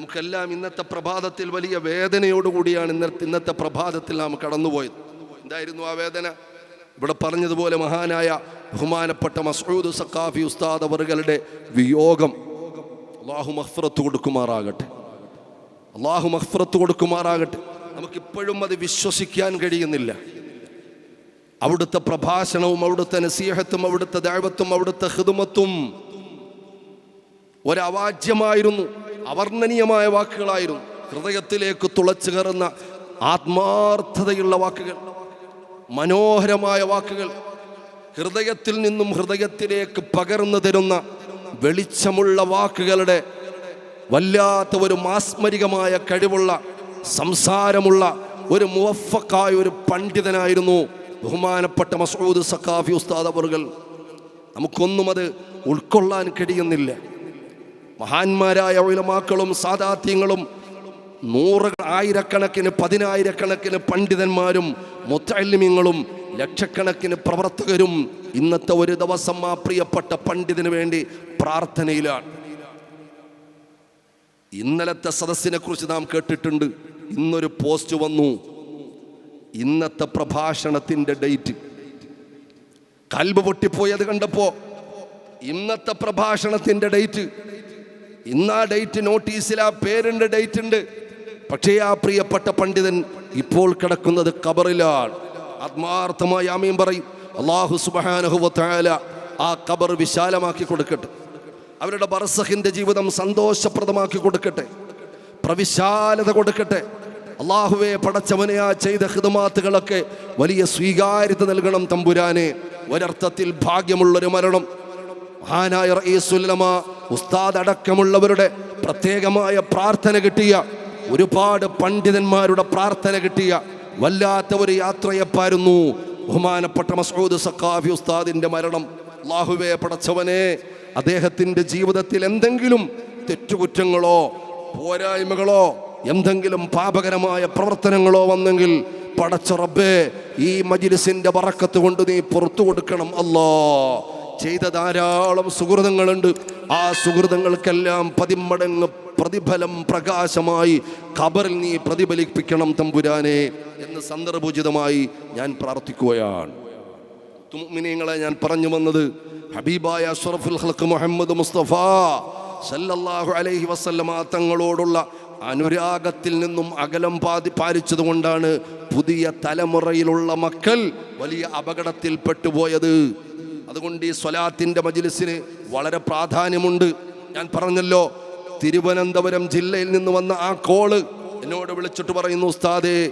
നമുക്കെല്ലാം ഇന്നത്തെ പ്രഭാതത്തിൽ വലിയ വേദനയോടുകൂടിയാണ് ഇന്നത്തെ ഇന്നത്തെ പ്രഭാതത്തിൽ നാം കടന്നുപോയത്. എന്തായിരുന്നു ആ വേദന? ഇവിടെ പറഞ്ഞതുപോലെ മഹാനായ ബഹുമാനപ്പെട്ട മസൂദ് സക്കാഫി ഉസ്താദ് അവറുകളുടെ വിയോഗം. അള്ളാഹു മഹ്ഫറത്ത് കൊടുക്കുമാറാകട്ടെ. അള്ളാഹു മഹ്ഫറത്ത് കൊടുക്കുമാറാകട്ടെ. നമുക്കിപ്പോഴും അത് വിശ്വസിക്കാൻ കഴിയുന്നില്ല. അവിടുത്തെ പ്രഭാഷണവും അവിടുത്തെ നസീഹത്തും അവിടുത്തെ ദൈവത്തും അവിടുത്തെ ഹിതുമത്തും ഒരവാജ്യമായിരുന്നു. അവർണനീയമായ വാക്കുകളായിരുന്നു. ഹൃദയത്തിലേക്ക് തുളച്ചു കയറുന്ന ആത്മാർത്ഥതയുള്ള വാക്കുകൾ മനോഹരമായ വാക്കുകൾ ഹൃദയത്തിൽ നിന്നും ഹൃദയത്തിലേക്ക് പകർന്നു തരുന്ന വെളിച്ചമുള്ള വാക്കുകളുടെ വല്ലാത്ത ഒരു മാസ്മരികമായ കഴിവുള്ള സംസാരമുള്ള ഒരു മുവഫക്കായ ഒരു പണ്ഡിതനായിരുന്നു ബഹുമാനപ്പെട്ട മസൂദ് സക്കാഫി ഉസ്താദ് അവറുകൾ നമുക്കൊന്നും അത് ഉൾക്കൊള്ളാൻ കഴിയുന്നില്ല. മഹാന്മാരായ ഉലമാക്കളും സാദാത്യങ്ങളും നൂറ് ആയിരക്കണക്കിന് പതിനായിരക്കണക്കിന് പണ്ഡിതന്മാരും മുത്തല്ലിമ്യങ്ങളും ലക്ഷക്കണക്കിന് പ്രവർത്തകരും ഇന്നത്തെ ഒരു ദിവസം ആ പ്രിയപ്പെട്ട പണ്ഡിതന് വേണ്ടി പ്രാർത്ഥനയിലാണ്. ഇന്നലത്തെ സദസ്സിനെ കുറിച്ച് നാം കേട്ടിട്ടുണ്ട്. ഇന്നൊരു പോസ്റ്റ് വന്നു. ഇന്നത്തെ പ്രഭാഷണത്തിന്റെ ഡേറ്റ്. കൽബ് പൊട്ടിപ്പോയത് കണ്ടപ്പോ ഇന്നത്തെ പ്രഭാഷണത്തിന്റെ ഡേറ്റ്. ഇന്ന് ആ ഡേറ്റ് നോട്ടീസിൽ ആ പേരിന്റെ ഡേറ്റ് ഉണ്ട്. പക്ഷേ ആ പ്രിയപ്പെട്ട പണ്ഡിതൻ ഇപ്പോൾ കിടക്കുന്നത് കബറിലാണ് ആത്മാർത്ഥമായി ആമീൻ പറയും. അള്ളാഹു സുബാനഹുവല ആ കബർ വിശാലമാക്കി കൊടുക്കട്ടെ. അവരുടെ ബർസഹിന്റെ ജീവിതം സന്തോഷപ്രദമാക്കി കൊടുക്കട്ടെ. പ്രവിശാലത കൊടുക്കട്ടെ. അള്ളാഹുവെ പടച്ചവനെ ആ ചെയ്ത ഹിതമാത്തുകളൊക്കെ വലിയ സ്വീകാര്യത നൽകണം തമ്പുരാനെ. ഒരർത്ഥത്തിൽ ഭാഗ്യമുള്ളൊരു മരണം. മഹാനായ റയീസുല്ലമ ഉസ്താദ് അടക്കമുള്ളവരുടെ പ്രത്യേകമായ പ്രാർത്ഥന കിട്ടിയ ഒരുപാട് പണ്ഡിതന്മാരുടെ പ്രാർത്ഥന കിട്ടിയ വല്ലാത്ത ഒരു യാത്രയപ്പായിരുന്നു ബഹുമാനപ്പെട്ട മസൂദ് സക്കാഫി ഉസ്താദിന്റെ മരണം. അള്ളാഹുവെ പടച്ചവനെ അദ്ദേഹത്തിന്റെ ജീവിതത്തിൽ എന്തെങ്കിലും തെറ്റുകുറ്റങ്ങളോ പോരായ്മകളോ എന്തെങ്കിലും പാപകരമായ പ്രവർത്തനങ്ങളോ വന്നെങ്കിൽ പടച്ച റബ്ബേ ഈ മജിലിസിന്റെ വറക്കത്ത് കൊണ്ട് നീ പുറത്തു കൊടുക്കണം അല്ലാ ചെയ്ത ധാരാളം സുഹൃതങ്ങളുണ്ട്. ആ സുഹൃതങ്ങൾക്കെല്ലാം പതിമടങ്ങ് പ്രതിഫലം പ്രകാശമായി ഖബറിൽ നീ പ്രതിഫലിപ്പിക്കണം തമ്പുരാനെ എന്ന് സന്ദർഭോചിതമായി ഞാൻ പ്രാർത്ഥിക്കുകയാണ്. തുമ്മിനിയങ്ങളെ ഞാൻ പറഞ്ഞു വന്നത് ഹബീബായ അഷ്റഫുൽ ഹൽക്ക് മുഹമ്മദ് മുസ്തഫ സല്ലല്ലാഹു അലൈഹി വസല്ലമ തങ്ങളോടുള്ള അനുരാഗത്തിൽ നിന്നും അകലം പാതി പാലിച്ചതുകൊണ്ടാണ് പുതിയ തലമുറയിലുള്ള മക്കൾ വലിയ അപകടത്തിൽ പെട്ടുപോയത് അതുകൊണ്ട് ഈ സ്വലാത്തിന്റെ മജിലിസിന് വളരെ പ്രാധാന്യമുണ്ട്. ഞാൻ പറഞ്ഞല്ലോ തിരുവനന്തപുരം ജില്ലയിൽ നിന്ന് വന്ന ആ കോൾ എന്നോട് വിളിച്ചിട്ട് പറയുന്നു ഉസ്താദേ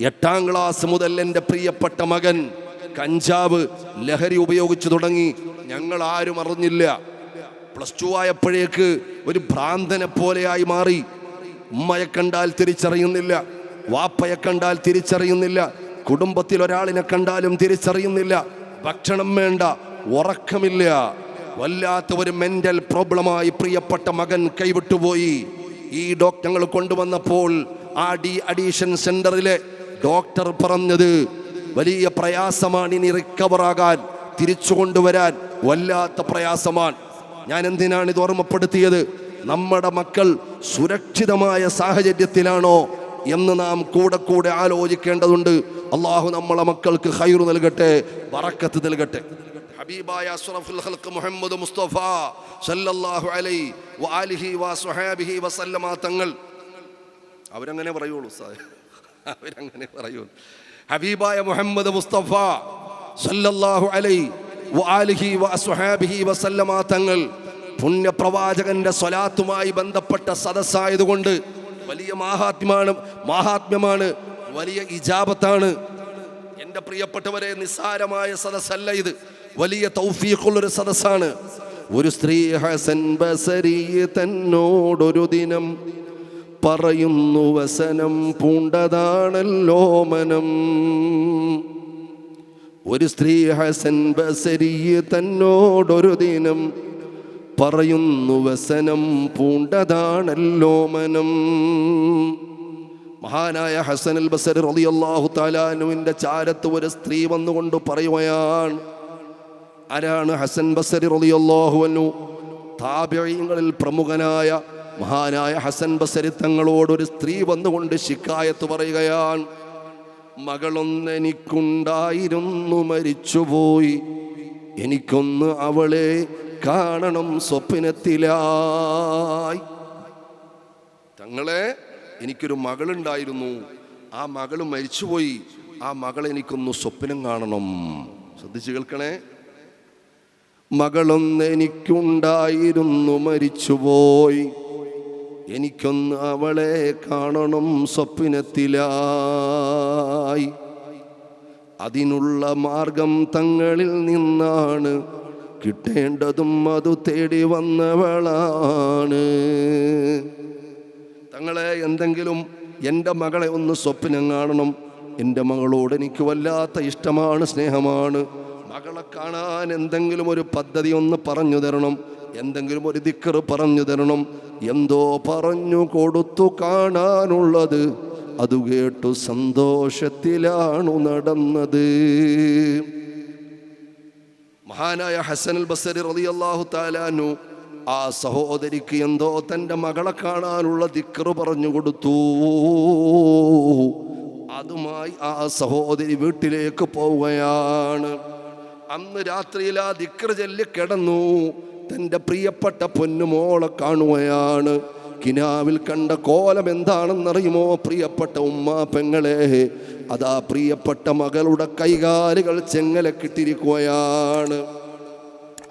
എട്ടാം ക്ലാസ് മുതൽ എന്റെ പ്രിയപ്പെട്ട മകൻ കഞ്ചാവ് ലഹരി ഉപയോഗിച്ചു തുടങ്ങി. ഞങ്ങൾ ആരും അറിഞ്ഞില്ല. പ്ലസ് ടു ആയപ്പോഴേക്ക് ഒരു ഭ്രാന്തനെ പോലെയായി മാറി. ഉമ്മയെ കണ്ടാൽ തിരിച്ചറിയുന്നില്ല വാപ്പയെ കണ്ടാൽ തിരിച്ചറിയുന്നില്ല കുടുംബത്തിൽ ഒരാളിനെ കണ്ടാലും തിരിച്ചറിയുന്നില്ല. ഭക്ഷണം വേണ്ട ഉറക്കമില്ല. വല്ലാത്ത ഒരു മെന്റൽ പ്രോബ്ലമായി പ്രിയപ്പെട്ട മകൻ കൈവിട്ടുപോയി ഈ ഡോക്ടർ കൊണ്ടുവന്നപ്പോൾ ആ ഡി അഡീഷൻ സെന്ററിലെ ഡോക്ടർ പറഞ്ഞത് വലിയ പ്രയാസമാണ് ഇനി റിക്കവറാകാൻ തിരിച്ചു കൊണ്ടുവരാൻ. വല്ലാത്ത പ്രയാസമാണ്. ഞാൻ എന്തിനാണ് ഇത് ഓർമ്മപ്പെടുത്തിയത്? നമ്മുടെ മക്കൾ സുരക്ഷിതമായ സാഹചര്യത്തിലാണോ എന്ന് നാം കൂടെ കൂടെ ആലോചിക്കേണ്ടതുണ്ട്. അള്ളാഹു നമ്മളെ മക്കൾക്ക് ഹൈറു നൽകട്ടെ വറക്കത്ത് നൽകട്ടെ. ഹബീബായ അസ്റഫുൽ ഖൽഖ് മുഹമ്മദ് മുസ്തഫ സല്ലല്ലാഹു അലൈഹി വആലിഹി വസ്വഹാബിഹി വസല്ലമ. തങ്ങൾ അവരങ്ങനെ പറയുള്ളൂ സാർ അവരങ്ങനെ പറയുള്ളൂ. ഹബീബായ മുഹമ്മദ് മുസ്തഫ സല്ലല്ലാഹു അലൈഹി വആലിഹി വസ്വഹാബിഹി വസല്ലമ. തങ്ങൾ പുണ്യപ്രവാചകന്റെ സ്വലാത്തുമായി ബന്ധപ്പെട്ട സദസ്സായതുകൊണ്ട് വലിയ മാഹാത്മ്യമാണ്. മാഹാത്മ്യമാണ്. വലിയ ഇജാബത്താണ്. എന്റെ പ്രിയപ്പെട്ടവരെ നിസ്സാരമായ സദസ്സല്ല ഇത്. വലിയ തൗഫീഖുള്ളൊരു സദസ്സാണ്. ഒരു സ്ത്രീ ഹസൻ ബസരി തന്നോടൊരു ദിനം പറയുന്നു വസനം പൂണ്ടതാണല്ലോ മനം. ഒരു സ്ത്രീ ഹസൻ ബസരി തന്നോടൊരു ദിനം പറയുന്നു വസനം പൂണ്ടതാണല്ലോ മനം. മഹാനായ ഹസൻ അൽ ബസർ റളിയല്ലാഹു താലാനുവിന്റെ ചാരത്ത് ഒരു സ്ത്രീ വന്നുകൊണ്ട് പറയുകയാണ് ആരാണ് ഹസൻ ബസരി റളിയല്ലാഹു അൻഹു? താബിഈങ്ങളിൽ പ്രമുഖനായ മഹാനായ ഹസൻ ബസരി തങ്ങളോടൊരു സ്ത്രീ വന്നുകൊണ്ട് ശിക്കായത്ത് പറയുകയാണ് മകളൊന്നെനിക്കുണ്ടായിരുന്നു മരിച്ചുപോയി. എനിക്കൊന്ന് അവളെ കാണണം സ്വപ്നത്തിലായി. തങ്ങളെ എനിക്കൊരു മകളുണ്ടായിരുന്നു. ആ മകൾ മരിച്ചുപോയി. ആ മകൾ എനിക്കൊന്ന് സ്വപ്നം കാണണം. ശ്രദ്ധിച്ചു കേൾക്കണേ. മകളൊന്ന് എനിക്കുണ്ടായിരുന്നു മരിച്ചുപോയി. എനിക്കൊന്ന് അവളെ കാണണം സ്വപ്നത്തിലായി. അതിനുള്ള മാർഗം തങ്ങളിൽ നിന്നാണ് കിട്ടേണ്ടതും അതു തേടി വന്നവളാണ്. തങ്ങളെ എന്തെങ്കിലും എന്റെ മകളെ ഒന്ന് സ്വപ്നം കാണണം. എന്റെ മകളോട് എനിക്ക് വല്ലാത്ത ഇഷ്ടമാണ് സ്നേഹമാണ്. മകളെ കാണാൻ എന്തെങ്കിലും ഒരു പദ്ധതി ഒന്ന് പറഞ്ഞു തരണം. എന്തെങ്കിലും ഒരു ദിക്കറ് പറഞ്ഞു തരണം. എന്തോ പറഞ്ഞു കൊടുത്തു കാണാനുള്ളത്. അത് കേട്ടു സന്തോഷത്തിലാണു നടന്നത്. മഹാനായ ഹസൻ അൽ ബസരി അള്ളാഹു താലാനു ആ സഹോദരിക്ക് എന്തോ തന്റെ മകളെ കാണാനുള്ള ദിക്കറ് പറഞ്ഞു കൊടുത്തു. അതുമായി ആ സഹോദരി വീട്ടിലേക്ക് പോവുകയാണ്. അന്ന് രാത്രിയിൽ ആ ദിക്കറ് ചൊല്ലി കിടന്നു. തന്റെ പ്രിയപ്പെട്ട പൊന്നുമോളെ കാണുകയാണ്. കിനാവിൽ കണ്ട കോലം എന്താണെന്നറിയുമോ? പ്രിയപ്പെട്ട ഉമ്മ പെങ്ങളെ അതാ പ്രിയപ്പെട്ട മകളുടെ കൈകാലുകൾ ചെങ്ങലക്കിട്ടിരിക്കുകയാണ്.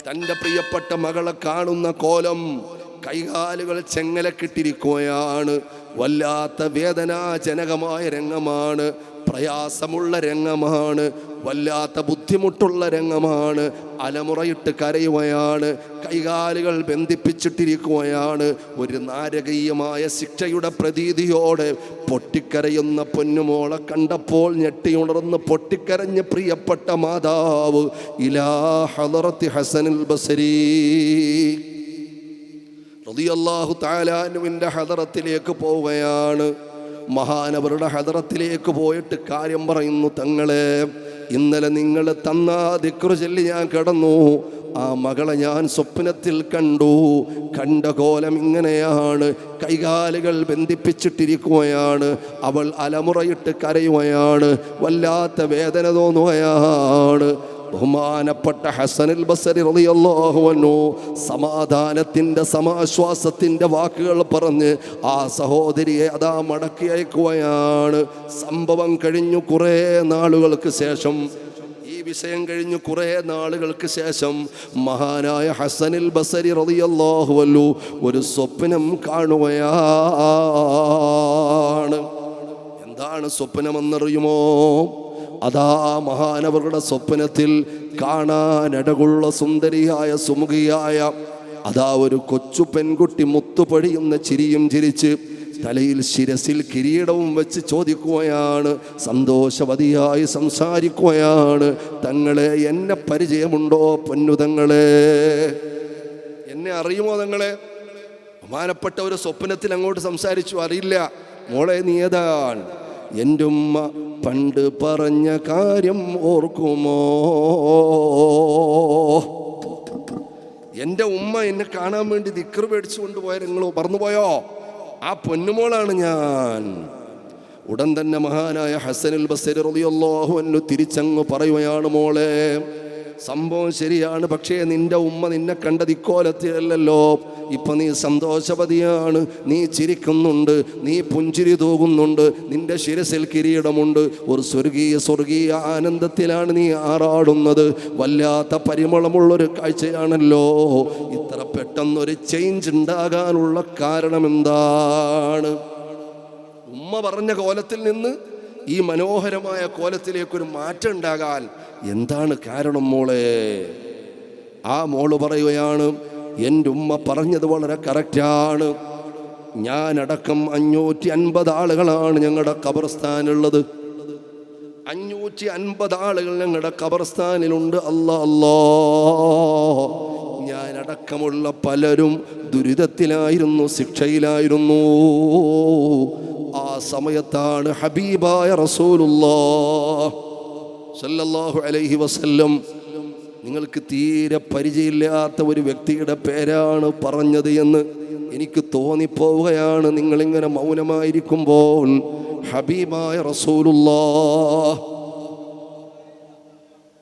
തന്റെ പ്രിയപ്പെട്ട മകളെ കാണുന്ന കോലം കൈകാലുകൾ ചെങ്ങല ചെങ്ങലക്കിട്ടിരിക്കുകയാണ്. വല്ലാത്ത വേദനാജനകമായ രംഗമാണ് പ്രയാസമുള്ള രംഗമാണ്. വല്ലാത്ത ബുദ്ധിമുട്ടുള്ള രംഗമാണ്. അലമുറയിട്ട് കരയുകയാണ്. കൈകാലുകൾ ബന്ധിപ്പിച്ചിട്ടിരിക്കുകയാണ്. ഒരു നാരകീയമായ ശിക്ഷയുടെ പ്രതീതിയോടെ പൊട്ടിക്കരയുന്ന പൊന്നുമോളെ കണ്ടപ്പോൾ ഞെട്ടിയുണർന്ന് പൊട്ടിക്കരഞ്ഞ് പ്രിയപ്പെട്ട മാതാവ് ഇലാ ഹലറത്തി ഹസനിൽ ബസരീ. റളിയല്ലാഹു താലാനുവിന്റെ ഹദറത്തിലേക്ക് പോവുകയാണ്. മഹാനവരുടെ ഹദറത്തിലേക്ക് പോയിട്ട് കാര്യം പറയുന്നു തങ്ങളെ ഇന്നലെ നിങ്ങൾ തന്ന ദിക്രു ചൊല്ലി ഞാൻ കിടന്നു. ആ മകളെ ഞാൻ സ്വപ്നത്തിൽ കണ്ടു. കണ്ട കോലം ഇങ്ങനെയാണ്. കൈകാലുകൾ ബന്ധിപ്പിച്ചിട്ടിരിക്കുകയാണ്. അവൾ അലമുറയിട്ട് കരയുകയാണ്. വല്ലാത്ത വേദന തോന്നുകയാണ്. ബഹുമാനപ്പെട്ട ഹസനുൽ ബസരി റളിയല്ലാഹു അൻഹു സമാധാനത്തിന്റെ സമാശ്വാസത്തിന്റെ വാക്കുകൾ പറഞ്ഞ് ആ സഹോദരിയെ അതാ മടക്കി അയക്കുകയാണ്. സംഭവം കഴിഞ്ഞു കുറേ നാളുകൾക്ക് ശേഷം ഈ വിഷയം കഴിഞ്ഞു കുറേ നാളുകൾക്ക് ശേഷം മഹാനായ ഹസനിൽ ബസരി റളിയല്ലാഹു അൻഹു ഒരു സ്വപ്നം കാണുകയാണ്. എന്താണ് സ്വപ്നമെന്നറിയുമോ? അതാ മഹാനവരുടെ സ്വപ്നത്തിൽ കാണാനിടകുള്ള സുന്ദരിയായ സുമുഖിയായ അതാ ഒരു കൊച്ചു പെൺകുട്ടി മുത്തുപടിയുന്ന ചിരിയും ചിരിച്ച് തലയിൽ ശിരസിൽ കിരീടവും വെച്ച് ചോദിക്കുകയാണ് സന്തോഷവതിയായി സംസാരിക്കുകയാണ് തങ്ങളെ എന്നെ പരിചയമുണ്ടോ പൊന്നുതങ്ങളെ? എന്നെ അറിയുമോ തങ്ങളെ? ബഹുമാനപ്പെട്ട ഒരു സ്വപ്നത്തിൽ അങ്ങോട്ട് സംസാരിച്ചു അറിയില്ല. മോളെ നീ ഏതാണ്? എന്റെ ഉമ്മ പണ്ട് പറഞ്ഞ കാര്യം ഓർക്കുമോ? എന്റെ ഉമ്മ എന്നെ കാണാൻ വേണ്ടി ദിക്കർ മേടിച്ചു കൊണ്ടുപോയ നിങ്ങൾ മറന്നുപോയോ ആ പൊന്നുമോളാണ് ഞാൻ. ഉടൻ തന്നെ മഹാനായ ഹസനുൽ ബസരി റളിയല്ലാഹു അൻഹു തിരിച്ചങ്ങ് പറയുകയാണ് മോളെ സംഭവം ശരിയാണ് പക്ഷേ നിന്റെ ഉമ്മ നിന്നെ കണ്ടത് ഇക്കോലത്തിലല്ലോ ഇപ്പൊ നീ സന്തോഷവതിയാണ് നീ ചിരിക്കുന്നുണ്ട് നീ പുഞ്ചിരി തൂകുന്നുണ്ട് നിന്റെ ശിരസിൽ കിരീടമുണ്ട്. ഒരു സ്വർഗീയ സ്വർഗീയ ആനന്ദത്തിലാണ് നീ ആറാടുന്നത്. വല്ലാത്ത പരിമളമുള്ളൊരു കാഴ്ചയാണല്ലോ. ഇത്ര പെട്ടെന്നൊരു ചേഞ്ച് ഉണ്ടാകാനുള്ള കാരണം എന്താണ് ഉമ്മ പറഞ്ഞ കോലത്തിൽ നിന്ന് ഈ മനോഹരമായ കോലത്തിലേക്കൊരു മാറ്റം ഉണ്ടാകാൻ എന്താണ് കാരണം മോളെ? ആ മോൾ പറയുകയാണ് എന്റെ ഉമ്മ പറഞ്ഞത് വളരെ കറക്റ്റാണ് ഞാനടക്കം അഞ്ഞൂറ്റി അൻപത് ആളുകളാണ് ഞങ്ങളുടെ ഖബർസ്ഥാനുള്ളത് അഞ്ഞൂറ്റി അൻപത് ആളുകൾ ഞങ്ങളുടെ ഖബർസ്ഥാനിലുണ്ട്. അല്ലാ അല്ലാ. ഞാനടക്കമുള്ള പലരും ദുരിതത്തിലായിരുന്നു ശിക്ഷയിലായിരുന്നു. സമയത്താണ് ഹബീബായ റസൂലുല്ലാഹു അലൈഹി വസല്ലം. നിങ്ങൾക്ക് തീരെ പരിചയമില്ലാത്ത ഒരു വ്യക്തിയുടെ പേരാണ് പറഞ്ഞത് എന്ന് എനിക്ക് തോന്നിപ്പോവുകയാണ്. നിങ്ങളിങ്ങനെ മൗനമായിരിക്കുമ്പോൾ ഹബീബായ റസൂലുള്ളാ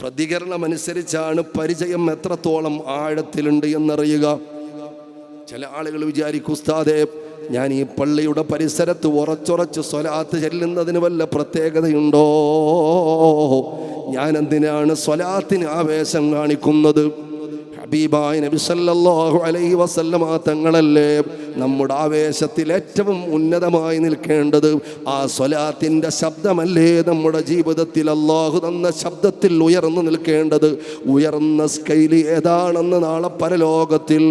പ്രതികരണമനുസരിച്ചാണ് പരിചയം എത്രത്തോളം ആഴത്തിലുണ്ട് എന്നറിയുക. ചില ആളുകൾ വിചാരിക്കും ഉസ്താദെ ഞാൻ ഈ പള്ളിയുടെ പരിസരത്ത് ഉറച്ചുറച്ച് സ്വലാത്ത് ചെല്ലുന്നതിന് വല്ല പ്രത്യേകതയുണ്ടോ? ഞാൻ എന്തിനാണ് സ്വലാത്തിന് ആവേശം കാണിക്കുന്നത്? ഹബീബായ നബി സല്ലല്ലാഹു അലൈഹി വസല്ലമ തങ്ങളല്ലേ നമ്മുടെ ആവേശത്തിൽ ഏറ്റവും ഉന്നതമായി നിൽക്കേണ്ടത് ആ സ്വലാത്തിന്റെ ശബ്ദമല്ലേ നമ്മുടെ ജീവിതത്തിൽ അള്ളാഹു തന്ന ശബ്ദത്തിൽ ഉയർന്നു നിൽക്കേണ്ടത് ഉയർന്ന സ്കെയിൽ ഏതാണെന്ന് നാളെ പരലോകത്തിൽ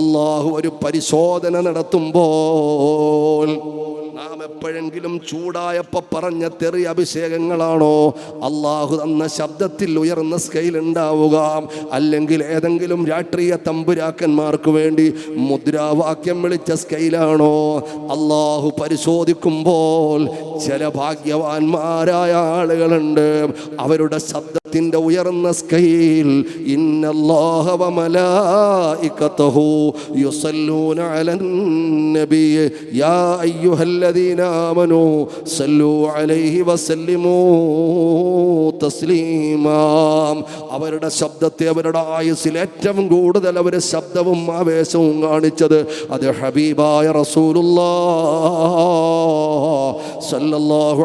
അള്ളാഹു ഒരു പരിശോധന നടത്തുമ്പോൾ എപ്പോഴെങ്കിലും ചൂടായപ്പോൾ പറഞ്ഞ തെറി അഭിഷേകങ്ങളാണോ? അള്ളാഹു തന്ന ശബ്ദത്തിൽ ഉയർന്ന സ്കെയിൽ ഉണ്ടാവുക. അല്ലെങ്കിൽ ഏതെങ്കിലും രാഷ്ട്രീയ തമ്പുരാക്കന്മാർക്ക് വേണ്ടി മുദ്രാവാക്യം വിളിച്ച സ്കെയിലാണോ അള്ളാഹു പരിശോധിക്കുമ്പോൾ ചില ഭാഗ്യവാന്മാരായ ആളുകളുണ്ട്. അവരുടെ ശബ്ദത്തിന്റെ ഉയർന്ന സ്കൈൽ അവരുടെ ശബ്ദത്തെ അവരുടെ ആയുസിൽ ഏറ്റവും കൂടുതൽ അവരെ ശബ്ദവും ആവേശവും കാണിച്ചത് അത് ഹബീബായ റസൂലുള്ളാ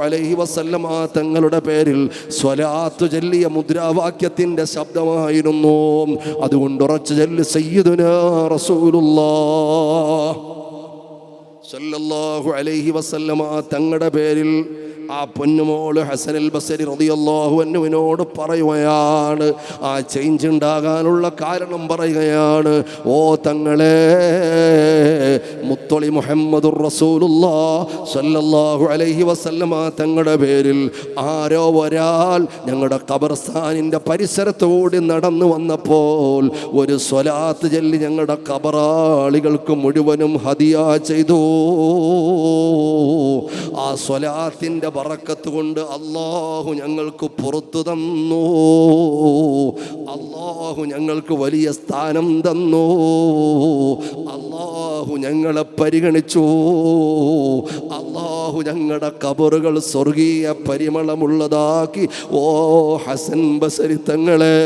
അലൈഹി വസല്ലമ തങ്ങളുടെ പേരിൽ സ്വലാത്ത് ചൊല്ലിയ മുദ്രാവാക്യത്തിന്റെ ശബ്ദമായിരുന്നു. അതുകൊണ്ട് ഉറച്ചു ചെല്ല് സയ്യിദുന റസൂലുള്ളാ. സല്ലല്ലാഹു അലൈഹി വസല്ലമ തങ്ങളുടെ പേരിൽ ആ പൊന്നുമോൾ ഹസനൽ ബസരി റതിയല്ലാഹു അൻഹുവിനോട് പറയുകയാണ്. ആ ചേഞ്ച് ഉണ്ടാകാനുള്ള കാരണം പറയുകയാണ്. ഓ തങ്ങളെ മുത്തൊളി മുഹമ്മദുർ റസൂലുള്ളാ സല്ലല്ലാഹു അലൈഹി വസല്ലമ തങ്ങളുടെ പേരിൽ ആരോ ഒരാൾ ഞങ്ങളുടെ ഖബർസ്ഥാനിന്റെ പരിസരത്തോടി നടന്നു വന്നപ്പോൾ ഒരു സ്വലാത്ത് ചൊല്ലി ഞങ്ങളുടെ ഖബറാളികൾക്ക് മുഴുവനും ഹദിയ ചെയ്തു. ആ സ്വലാത്തിന്റെ പറക്കത്ത് കൊണ്ട് അള്ളാഹു ഞങ്ങൾക്ക് പുറത്തു തന്നു. അള്ളാഹു ഞങ്ങൾക്ക് വലിയ സ്ഥാനം തന്നു. അള്ളാഹു ഞങ്ങളെ പരിഗണിച്ചു. അള്ളാഹു ഞങ്ങളുടെ കബറുകൾ സ്വർഗീയ പരിമളമുള്ളതാക്കി. ഓ ഹസൻ ബസരിത്തങ്ങളെ